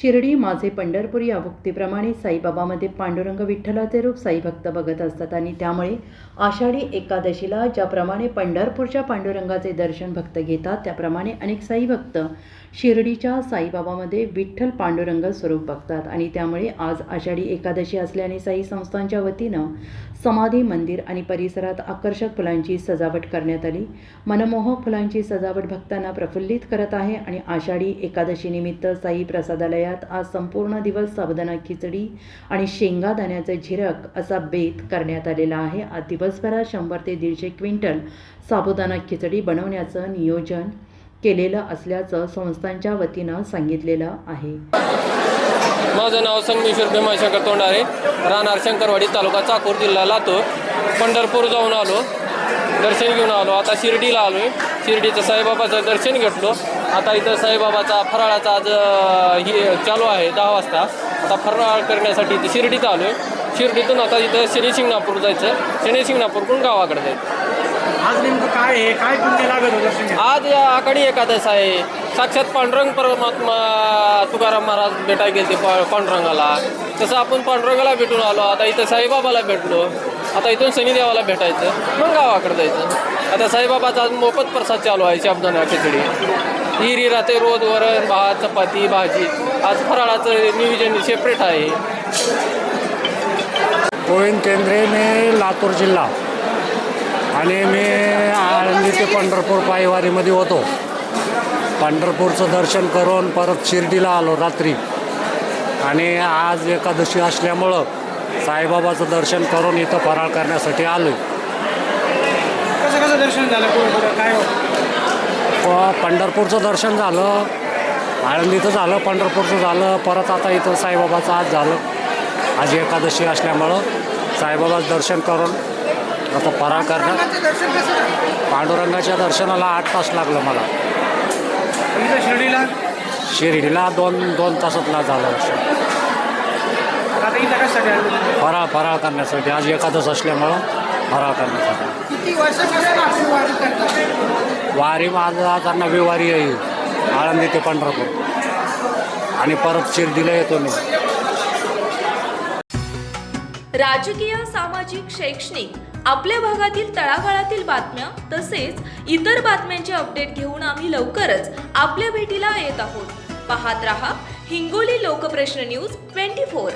शिर्डी माझे पंढरपूर या भक्तीप्रमाणे साईबाबामध्ये पांडुरंग विठ्ठलाचे रूप साईभक्त बघत असतात आणि त्यामुळे आषाढी एकादशीला ज्याप्रमाणे पंढरपूरच्या पांडुरंगाचे दर्शन भक्त घेतात त्याप्रमाणे अनेक साई भक्त शिर्डीच्या साईबाबामध्ये विठ्ठल पांडुरंग स्वरूप बघतात. आणि त्यामुळे आज आषाढी एकादशी असल्याने साई संस्थांच्या वतीनं समाधी मंदिर आणि परिसरात आकर्षक फुलांची सजावट करण्यात आली. मनमोहक फुलांची सजावट भक्तांना प्रफुल्लित करत आहे आणि आषाढी एकादशीनिमित्त साई प्रसादालयात आज संपूर्ण दिवस साबुदाणा खिचडी आणि शेंगादाण्याचे झिरक असा बेत करण्यात आलेला आहे. आज दिवसभरात शंभर ते दीडशे क्विंटल साबुदाणा खिचडी बनवण्याचं नियोजन केलेलं असल्याचं संस्थांच्या वतीनं सांगितलेलं आहे. माझं नाव संगमेश्वर भीमाशंकर तोंडारे. राहणार शंकरवाडी तालुका चाकूर जिल्हा लातूर. पंढरपूर जाऊन आलो. दर्शन घेऊन आलो. आता शिर्डीला आलो शिर्डीचं साईबाबाचं दर्शन घेतलो. आता इथं साईबाबाचा फराळाचा आज ही चालू आहे दहा वाजता. आता फराळ करण्यासाठी इथं शिर्डीत आलो आहे. शिर्डीतून आता इथं शनी शिंगणापूर जायचं. शनी शिंगणापूरकडून गावाकडे जायचं. आज नेमकं काय आहे? काय पुण्य लागत होतं? आज या आखाडी एकादश आहे. साक्षात पांडुरंग परमात्मा तुकाराम महाराज भेटायला गेले ते पांडुरंगाला. तसं आपण पांडुरंगाला भेटून आलो. आता इथं साईबाबाला भेटलो. आता इथून शनिदेवाला भेटायचं. मग गावाकडे जायचं. आता साईबाबाचा आज मोफत प्रसाद चालू आहे शाबदाना खिचडी. हिरी राहते रोज वरण भात चपाती भाजी. आज फराळाचं नियोजन सेपरेट आहे. गोविंद केंद्रे मी लातूर जिल्हा. आणि मी आळंदी ते पंढरपूर पायवारीमध्ये होतो. पंढरपूरचं दर्शन करून परत शिर्डीला आलो रात्री. आणि आज एकादशी असल्यामुळं साईबाबाचं दर्शन करून इथं फराळ करण्यासाठी आलो कसं कसं दर्शन झालं? कुठं पंढरपूरचं दर्शन झालं. आळंदीचं झालं पंढरपूरचं झालं. परत आता इथं साईबाबाचं आज झालं. आज एकादशी असल्यामुळं साईबाबाचं दर्शन करून आता फराळ कसं झालं? पांडुरंगाच्या दर्शनाला आठ तास लागलं मला. शिर्डीला? शिर्डीला दोन दोन तासातला झालं? फराळ फराळ करण्यासाठी. आज एकादश असल्यामुळं फराळ करण्यासाठी किती वर्षापासून आपण वारी करता वारी माझं आता नवी वारी आहे. आळंदी ते पंढरपूर. आणि परत शिर्डीला येतो मी. राजकीय सामाजिक शैक्षणिक आपल्या भागातील तळागाळातील बातम्या तसेच इतर बातम्यांचे अपडेट घेऊन आम्ही लवकरच आपल्या भेटीला येत आहोत. पाहत रहा Hingoli Lokprashna news twenty four.